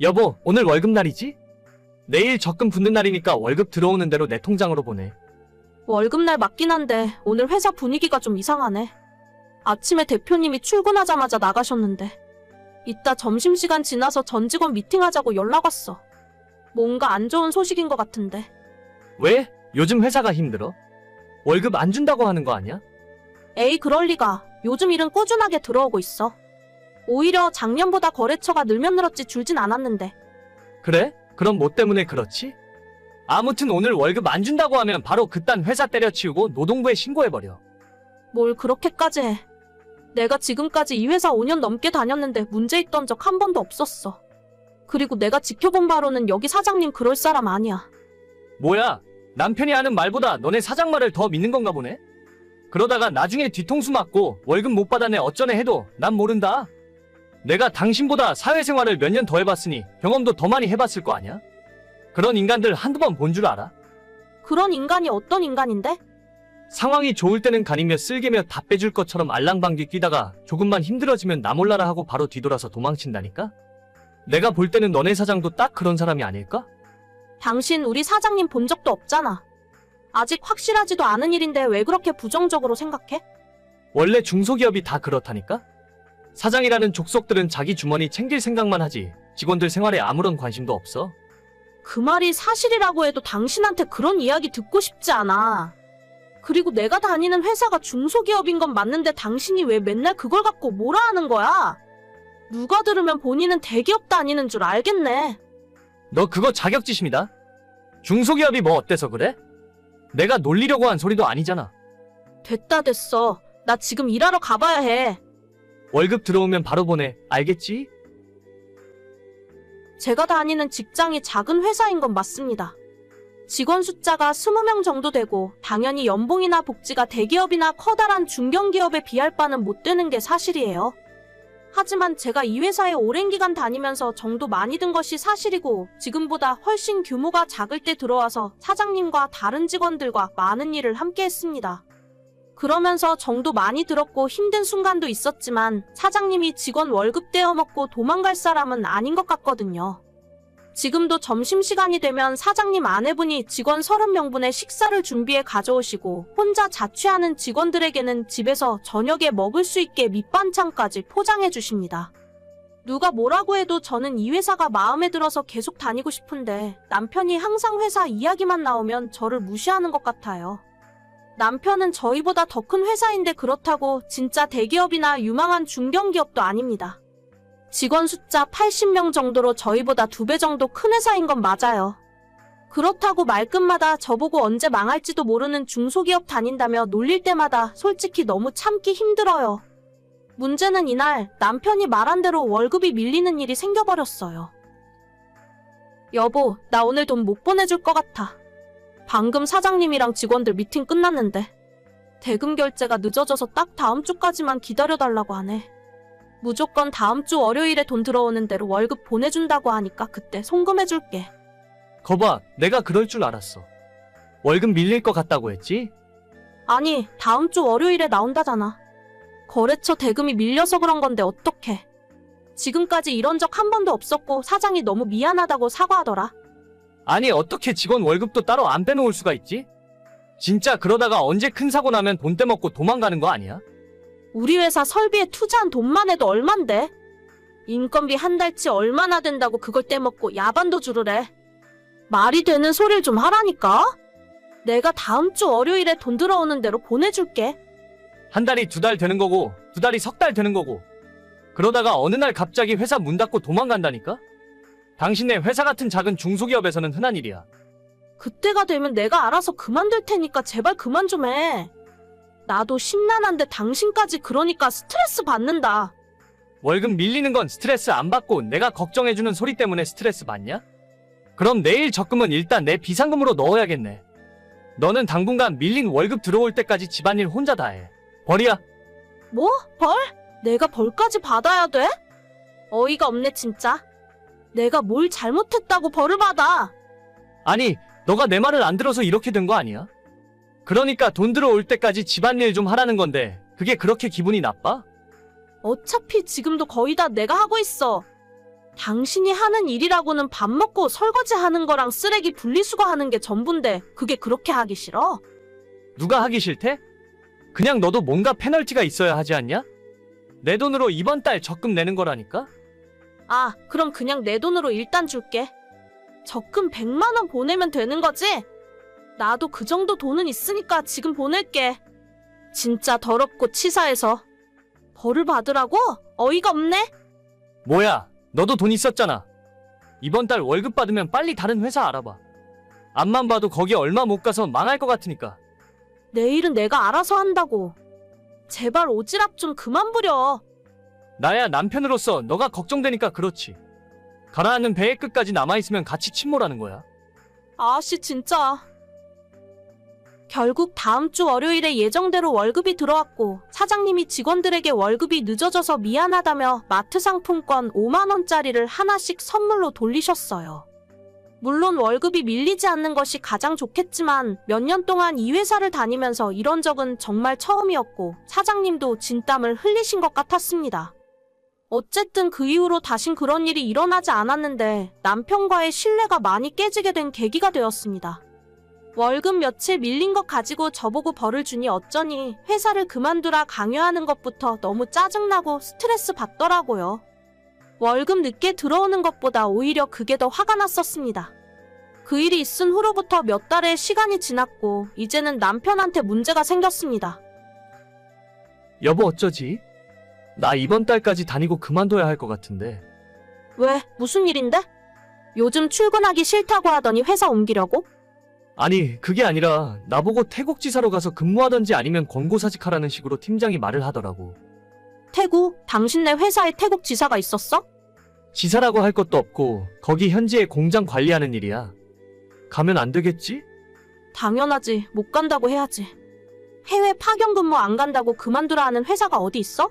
여보, 오늘 월급 날이지? 내일 적금 붙는 날이니까 월급 들어오는 대로 내 통장으로 보내. 월급날 맞긴 한데 오늘 회사 분위기가 좀 이상하네. 아침에 대표님이 출근하자마자 나가셨는데 이따 점심시간 지나서 전 직원 미팅하자고 연락 왔어. 뭔가 안 좋은 소식인 것 같은데. 왜? 요즘 회사가 힘들어? 월급 안 준다고 하는 거 아니야? 에이 그럴 리가. 요즘 일은 꾸준하게 들어오고 있어. 오히려 작년보다 거래처가 늘면 늘었지 줄진 않았는데. 그래? 그럼 뭐 때문에 그렇지? 아무튼 오늘 월급 안 준다고 하면 바로 그딴 회사 때려치우고 노동부에 신고해버려. 뭘 그렇게까지 해. 내가 지금까지 이 회사 5년 넘게 다녔는데 문제 있던 적 한 번도 없었어. 그리고 내가 지켜본 바로는 여기 사장님 그럴 사람 아니야. 뭐야? 남편이 하는 말보다 너네 사장 말을 더 믿는 건가 보네? 그러다가 나중에 뒤통수 맞고 월급 못 받아내 어쩌네 해도 난 모른다. 내가 당신보다 사회생활을 몇 년 더 해봤으니 경험도 더 많이 해봤을 거 아니야? 그런 인간들 한두 번 본 줄 알아? 그런 인간이 어떤 인간인데? 상황이 좋을 때는 가리며 쓸개며 다 빼줄 것처럼 알랑방귀 끼다가 조금만 힘들어지면 나 몰라라 하고 바로 뒤돌아서 도망친다니까? 내가 볼 때는 너네 사장도 딱 그런 사람이 아닐까? 당신 우리 사장님 본 적도 없잖아. 아직 확실하지도 않은 일인데 왜 그렇게 부정적으로 생각해? 원래 중소기업이 다 그렇다니까? 사장이라는 족속들은 자기 주머니 챙길 생각만 하지 직원들 생활에 아무런 관심도 없어. 그 말이 사실이라고 해도 당신한테 그런 이야기 듣고 싶지 않아. 그리고 내가 다니는 회사가 중소기업인 건 맞는데 당신이 왜 맨날 그걸 갖고 뭐라 하는 거야? 누가 들으면 본인은 대기업 다니는 줄 알겠네. 너 그거 자격지심이다. 중소기업이 뭐 어때서 그래? 내가 놀리려고 한 소리도 아니잖아. 됐다 됐어. 나 지금 일하러 가봐야 해. 월급 들어오면 바로 보내. 알겠지? 제가 다니는 직장이 작은 회사인 건 맞습니다. 직원 숫자가 20명 정도 되고 당연히 연봉이나 복지가 대기업이나 커다란 중견기업에 비할 바는 못 되는 게 사실이에요. 하지만 제가 이 회사에 오랜 기간 다니면서 정도 많이 든 것이 사실이고 지금보다 훨씬 규모가 작을 때 들어와서 사장님과 다른 직원들과 많은 일을 함께 했습니다. 그러면서 정도 많이 들었고 힘든 순간도 있었지만 사장님이 직원 월급 떼어먹고 도망갈 사람은 아닌 것 같거든요. 지금도 점심시간이 되면 사장님 아내분이 직원 30명분의 식사를 준비해 가져오시고 혼자 자취하는 직원들에게는 집에서 저녁에 먹을 수 있게 밑반찬까지 포장해 주십니다. 누가 뭐라고 해도 저는 이 회사가 마음에 들어서 계속 다니고 싶은데 남편이 항상 회사 이야기만 나오면 저를 무시하는 것 같아요. 남편은 저희보다 더 큰 회사인데 그렇다고 진짜 대기업이나 유망한 중견기업도 아닙니다. 직원 숫자 80명 정도로 저희보다 두 배 정도 큰 회사인 건 맞아요. 그렇다고 말끝마다 저보고 언제 망할지도 모르는 중소기업 다닌다며 놀릴 때마다 솔직히 너무 참기 힘들어요. 문제는 이날 남편이 말한 대로 월급이 밀리는 일이 생겨버렸어요. 여보, 나 오늘 돈 못 보내줄 것 같아. 방금 사장님이랑 직원들 미팅 끝났는데 대금 결제가 늦어져서 딱 다음 주까지만 기다려달라고 하네. 무조건 다음 주 월요일에 돈 들어오는 대로 월급 보내준다고 하니까 그때 송금해줄게. 거봐, 내가 그럴 줄 알았어. 월급 밀릴 것 같다고 했지? 아니, 다음 주 월요일에 나온다잖아. 거래처 대금이 밀려서 그런 건데 어떡해. 지금까지 이런 적 한 번도 없었고 사장이 너무 미안하다고 사과하더라. 아니, 어떻게 직원 월급도 따로 안 빼놓을 수가 있지? 진짜 그러다가 언제 큰 사고 나면 돈 떼먹고 도망가는 거 아니야? 우리 회사 설비에 투자한 돈만 해도 얼만데? 인건비 한 달치 얼마나 된다고 그걸 떼먹고 야반도 주르래. 말이 되는 소리를 좀 하라니까? 내가 다음 주 월요일에 돈 들어오는 대로 보내줄게. 한 달이 두 달 되는 거고, 두 달이 석 달 되는 거고. 그러다가 어느 날 갑자기 회사 문 닫고 도망간다니까? 당신네 회사 같은 작은 중소기업에서는 흔한 일이야. 그때가 되면 내가 알아서 그만둘 테니까 제발 그만 좀 해. 나도 심란한데 당신까지 그러니까 스트레스 받는다. 월급 밀리는 건 스트레스 안 받고 내가 걱정해주는 소리 때문에 스트레스 받냐? 그럼 내일 적금은 일단 내 비상금으로 넣어야겠네. 너는 당분간 밀린 월급 들어올 때까지 집안일 혼자 다 해. 벌이야. 뭐? 벌? 내가 벌까지 받아야 돼? 어이가 없네 진짜. 내가 뭘 잘못했다고 벌을 받아. 아니, 너가 내 말을 안 들어서 이렇게 된 거 아니야? 그러니까 돈 들어올 때까지 집안일 좀 하라는 건데, 그게 그렇게 기분이 나빠? 어차피 지금도 거의 다 내가 하고 있어. 당신이 하는 일이라고는 밥 먹고 설거지 하는 거랑 쓰레기 분리수거하는 게 전부인데 그게 그렇게 하기 싫어? 누가 하기 싫대? 그냥 너도 뭔가 페널티가 있어야 하지 않냐? 내 돈으로 이번 달 적금 내는 거라니까? 아, 그럼 그냥 내 돈으로 일단 줄게. 적금 100만 원 보내면 되는 거지? 나도 그 정도 돈은 있으니까 지금 보낼게. 진짜 더럽고 치사해서. 벌을 받으라고? 어이가 없네? 뭐야, 너도 돈 있었잖아. 이번 달 월급 받으면 빨리 다른 회사 알아봐. 앞만 봐도 거기 얼마 못 가서 망할 것 같으니까. 내일은 내가 알아서 한다고. 제발 오지랖 좀 그만 부려. 나야 남편으로서 너가 걱정되니까 그렇지. 가라앉는 배의 끝까지 남아있으면 같이 침몰하는 거야. 아씨, 진짜. 결국 다음 주 월요일에 예정대로 월급이 들어왔고 사장님이 직원들에게 월급이 늦어져서 미안하다며 마트 상품권 5만 원짜리를 하나씩 선물로 돌리셨어요. 물론 월급이 밀리지 않는 것이 가장 좋겠지만 몇 년 동안 이 회사를 다니면서 이런 적은 정말 처음이었고 사장님도 진땀을 흘리신 것 같았습니다. 어쨌든 그 이후로 다신 그런 일이 일어나지 않았는데 남편과의 신뢰가 많이 깨지게 된 계기가 되었습니다. 월급 며칠 밀린 것 가지고 저보고 벌을 주니 어쩌니 회사를 그만두라 강요하는 것부터 너무 짜증나고 스트레스 받더라고요. 월급 늦게 들어오는 것보다 오히려 그게 더 화가 났었습니다. 그 일이 있은 후로부터 몇 달의 시간이 지났고 이제는 남편한테 문제가 생겼습니다. 여보 어쩌지? 나 이번 달까지 다니고 그만둬야 할 것 같은데. 왜? 무슨 일인데? 요즘 출근하기 싫다고 하더니 회사 옮기려고? 아니, 그게 아니라 나보고 태국 지사로 가서 근무하던지 아니면 권고사직하라는 식으로 팀장이 말을 하더라고. 태국? 당신네 회사에 태국 지사가 있었어? 지사라고 할 것도 없고 거기 현지의 공장 관리하는 일이야. 가면 안 되겠지? 당연하지. 못 간다고 해야지. 해외 파견 근무 안 간다고 그만두라 하는 회사가 어디 있어?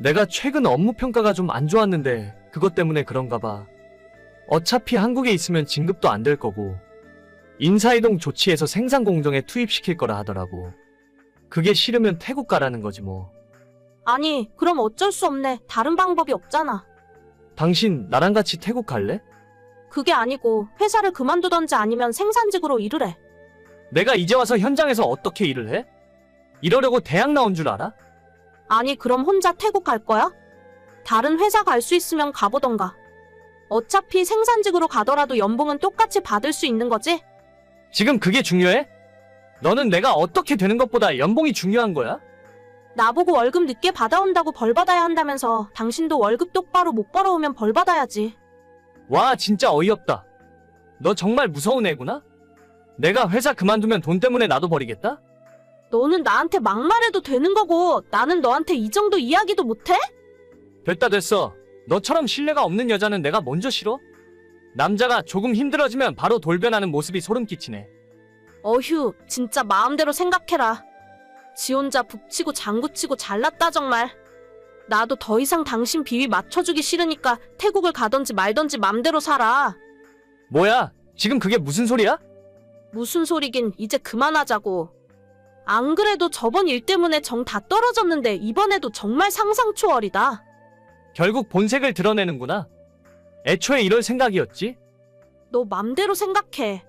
내가 최근 업무 평가가 좀 안 좋았는데 그것 때문에 그런가 봐. 어차피 한국에 있으면 진급도 안 될 거고 인사이동 조치해서 생산 공정에 투입시킬 거라 하더라고. 그게 싫으면 태국 가라는 거지 뭐. 아니, 그럼 어쩔 수 없네. 다른 방법이 없잖아. 당신 나랑 같이 태국 갈래? 그게 아니고 회사를 그만두던지 아니면 생산직으로 일을 해. 내가 이제 와서 현장에서 어떻게 일을 해? 이러려고 대학 나온 줄 알아? 아니, 그럼 혼자 태국 갈 거야? 다른 회사 갈 수 있으면 가보던가. 어차피 생산직으로 가더라도 연봉은 똑같이 받을 수 있는 거지? 지금 그게 중요해? 너는 내가 어떻게 되는 것보다 연봉이 중요한 거야? 나보고 월급 늦게 받아온다고 벌 받아야 한다면서 당신도 월급 똑바로 못 벌어오면 벌 받아야지. 와, 진짜 어이없다. 너 정말 무서운 애구나? 내가 회사 그만두면 돈 때문에 나도 버리겠다? 너는 나한테 막말해도 되는 거고 나는 너한테 이 정도 이야기도 못해? 됐다 됐어. 너처럼 신뢰가 없는 여자는 내가 먼저 싫어? 남자가 조금 힘들어지면 바로 돌변하는 모습이 소름 끼치네. 어휴, 진짜 마음대로 생각해라. 지 혼자 북치고 장구치고 잘났다 정말. 나도 더 이상 당신 비위 맞춰주기 싫으니까 태국을 가던지 말던지 맘대로 살아. 뭐야? 지금 그게 무슨 소리야? 무슨 소리긴 이제 그만하자고. 안 그래도 저번 일 때문에 정 다 떨어졌는데 이번에도 정말 상상 초월이다. 결국 본색을 드러내는구나. 애초에 이럴 생각이었지? 너 맘대로 생각해.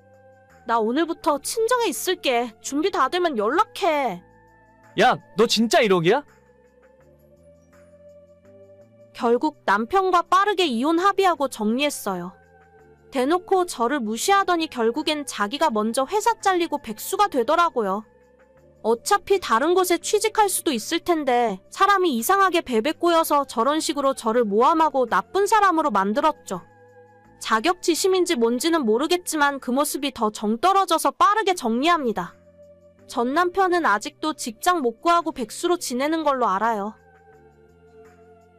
나 오늘부터 친정에 있을게. 준비 다 되면 연락해. 야, 너 진짜 1억이야? 결국 남편과 빠르게 이혼 합의하고 정리했어요. 대놓고 저를 무시하더니 결국엔 자기가 먼저 회사 잘리고 백수가 되더라고요. 어차피 다른 곳에 취직할 수도 있을 텐데 사람이 이상하게 베베 꼬여서 저런 식으로 저를 모함하고 나쁜 사람으로 만들었죠. 자격지심인지 뭔지는 모르겠지만 그 모습이 더 정 떨어져서 빠르게 정리합니다. 전 남편은 아직도 직장 못 구하고 백수로 지내는 걸로 알아요.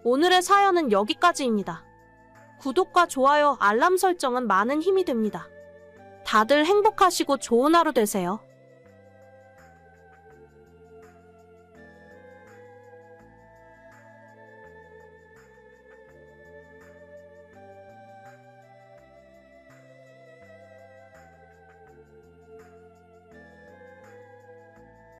오늘의 사연은 여기까지입니다. 구독과 좋아요, 알람 설정은 많은 힘이 됩니다. 다들 행복하시고 좋은 하루 되세요.